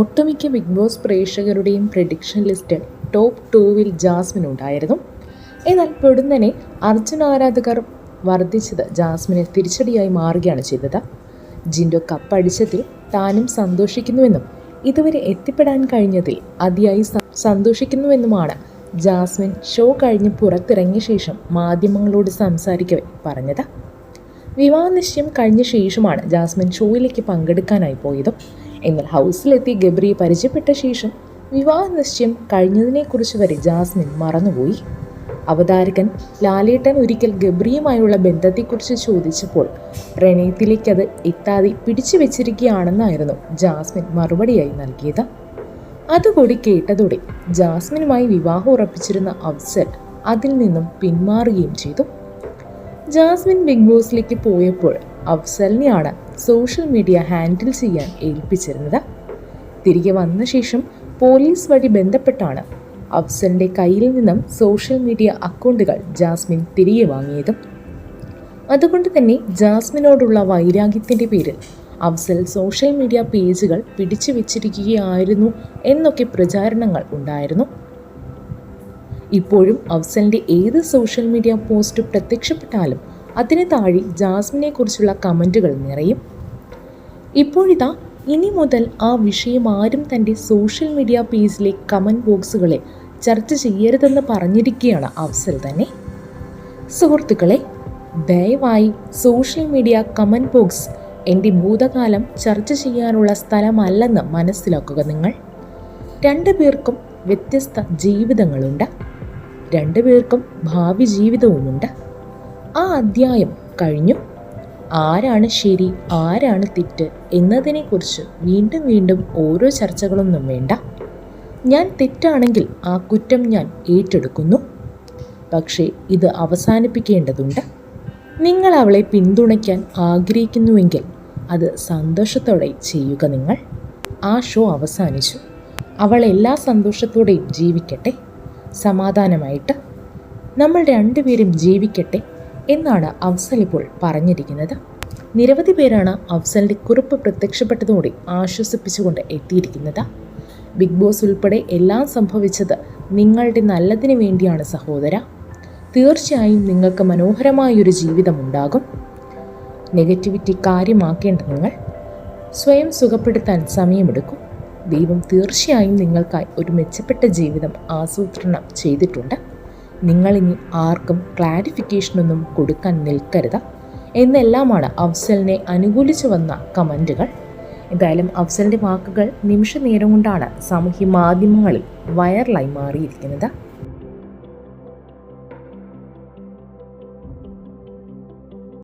ഒട്ടുമിക്ക big boss പ്രേക്ഷകരുടെയും prediction ലിസ്റ്റിൽ ടോപ്പ് ടൂവിൽ ജാസ്മിൻ ഉണ്ടായിരുന്നു. എന്നാൽ പെടുന്നനെ അർജുൻ ആരാധകർ വർദ്ധിച്ചത് ജാസ്മിനെ തിരിച്ചടിയായി മാറുകയാണ് ചെയ്തത്. ജിൻഡോ കപ്പടിച്ചതിൽ താനും സന്തോഷിക്കുന്നുവെന്നും ഇതുവരെ എത്തിപ്പെടാൻ കഴിഞ്ഞതിൽ അതിയായി സന്തോഷിക്കുന്നുവെന്നുമാണ് ജാസ്മിൻ ഷോ കഴിഞ്ഞ് പുറത്തിറങ്ങിയ ശേഷം മാധ്യമങ്ങളോട് സംസാരിക്കവേ പറഞ്ഞത്. വിവാഹ നിശ്ചയം കഴിഞ്ഞ ശേഷമാണ് ജാസ്മിൻ ഷോയിലേക്ക് പങ്കെടുക്കാനായി പോയതും എന്നാൽ ഹൗസിലെത്തി ഗബ്രിയെ പരിചയപ്പെട്ട ശേഷം വിവാഹ നിശ്ചയം കഴിഞ്ഞതിനെക്കുറിച്ച് വരെ ജാസ്മിൻ മറന്നുപോയി. അവതാരകൻ ലാലേട്ടൻ ഒരിക്കൽ ഗബ്രിയുമായുള്ള ബന്ധത്തെക്കുറിച്ച് ചോദിച്ചപ്പോൾ പ്രണയത്തിലേക്കത് എത്താതെ പിടിച്ചു വെച്ചിരിക്കുകയാണെന്നായിരുന്നു ജാസ്മിൻ മറുപടിയായി നൽകിയത്. അതുകൂടി കേട്ടതോടെ ജാസ്മിനുമായി വിവാഹം ഉറപ്പിച്ചിരുന്ന അഫ്സൽ അതിൽ നിന്നും പിന്മാറുകയും ചെയ്തു. ജാസ്മിൻ ബിഗ് ബോസിലേക്ക് പോയപ്പോൾ അഫ്സലിനെയാണ് സോഷ്യൽ മീഡിയ ഹാൻഡിൽ ചെയ്യാൻ ഏൽപ്പിച്ചിരുന്നത്. തിരികെ വന്ന ശേഷം പോലീസ് വഴി ബന്ധപ്പെട്ടാണ് അഫ്സലിന്റെ കയ്യിൽ നിന്നും സോഷ്യൽ മീഡിയ അക്കൗണ്ടുകൾ ജാസ്മിൻ തിരികെ വാങ്ങിയതും. അതുകൊണ്ട് തന്നെ ജാസ്മിനോടുള്ള വൈരാഗ്യത്തിന്റെ പേരിൽ അഫ്സൽ സോഷ്യൽ മീഡിയ പേജുകൾ പിടിച്ചു വെച്ചിരിക്കുകയായിരുന്നു എന്നൊക്കെ പ്രചാരണങ്ങൾ ഉണ്ടായിരുന്നു. ഇപ്പോഴും അഫ്സലിന്റെ ഏത് സോഷ്യൽ മീഡിയ പോസ്റ്റ് പ്രത്യക്ഷപ്പെട്ടാലും അതിന് താഴെ ജാസ്മിനെ കുറിച്ചുള്ള കമന്റുകൾ നിറയും. ഇപ്പോഴിതാ ഇനി മുതൽ ആ വിഷയം ആരും തന്റെ സോഷ്യൽ മീഡിയ പേജിലെ കമന്റ് ബോക്സുകളെ ചർച്ച ചെയ്യരുതെന്ന് പറഞ്ഞിരിക്കുകയാണ് അഫ്സൽ തന്നെ. സുഹൃത്തുക്കളെ ദയവായി സോഷ്യൽ മീഡിയ കമന്റ് ബോക്സ് എന്റെ ഭൂതകാലം ചർച്ച ചെയ്യാനുള്ള സ്ഥലമല്ലെന്ന് മനസ്സിലാക്കുക നിങ്ങൾ. രണ്ടു പേർക്കും വ്യത്യസ്ത ജീവിതങ്ങളുണ്ട്. രണ്ടു പേർക്കും ഭാവി ജീവിതവുമുണ്ട്. ആ അധ്യായം കഴിഞ്ഞു. ആരാണ് ശരി ആരാണ് തെറ്റ് എന്നതിനെക്കുറിച്ച് വീണ്ടും വീണ്ടും ഓരോ ചർച്ചകളൊന്നും വേണ്ട. ഞാൻ തെറ്റാണെങ്കിൽ ആ കുറ്റം ഞാൻ ഏറ്റെടുക്കുന്നു. പക്ഷേ ഇത് അവസാനിപ്പിക്കേണ്ടതുണ്ട്. നിങ്ങൾ അവളെ പിന്തുണയ്ക്കാൻ ആഗ്രഹിക്കുന്നുവെങ്കിൽ അത് സന്തോഷത്തോടെ ചെയ്യുക നിങ്ങൾ. ആ ഷോ അവസാനിച്ചു. അവൾ എല്ലാ സന്തോഷത്തോടെയും ജീവിക്കട്ടെ. സമാധാനമായിട്ട്. നമ്മൾ രണ്ടുപേരും ജീവിക്കട്ടെ. എന്നാണ് അഫ്സൽ ഇപ്പോൾ പറഞ്ഞിരിക്കുന്നത്. നിരവധി പേരാണ് അഫ്സലിന്റെ കുറിപ്പ് പ്രത്യക്ഷപ്പെട്ടതോടെ ആശ്വസിപ്പിച്ചുകൊണ്ട് എത്തിയിരിക്കുന്നത്. ബിഗ് ബോസ് ഉൾപ്പെടെ എല്ലാം സംഭവിച്ചത് നിങ്ങളുടെ നല്ലതിന് വേണ്ടിയാണ് സഹോദര. തീർച്ചയായും നിങ്ങൾക്ക് മനോഹരമായൊരു ജീവിതമുണ്ടാകും. നെഗറ്റിവിറ്റി കാര്യമാക്കേണ്ട നിങ്ങൾ. സ്വയം സുഖപ്പെടുത്താൻ സമയമെടുക്കും. ദൈവം തീർച്ചയായും നിങ്ങൾക്കായി ഒരു മെച്ചപ്പെട്ട ജീവിതം ആസൂത്രണം ചെയ്തിട്ടുണ്ട്. നിങ്ങളിനി ആർക്കും ക്ലാരിഫിക്കേഷനൊന്നും കൊടുക്കാൻ നിൽക്കരുത്. എന്നെല്ലാമാണ് അഫ്സലിനെ അനുകൂലിച്ചു വന്ന കമന്റുകൾ എന്തായാലും അഫ്സലിന്റെ വാക്കുകൾ നിമിഷ നേരം കൊണ്ടാണ് സാമൂഹ്യ മാധ്യമങ്ങളിൽ വൈറലായി മാറിയിരിക്കുന്നത്.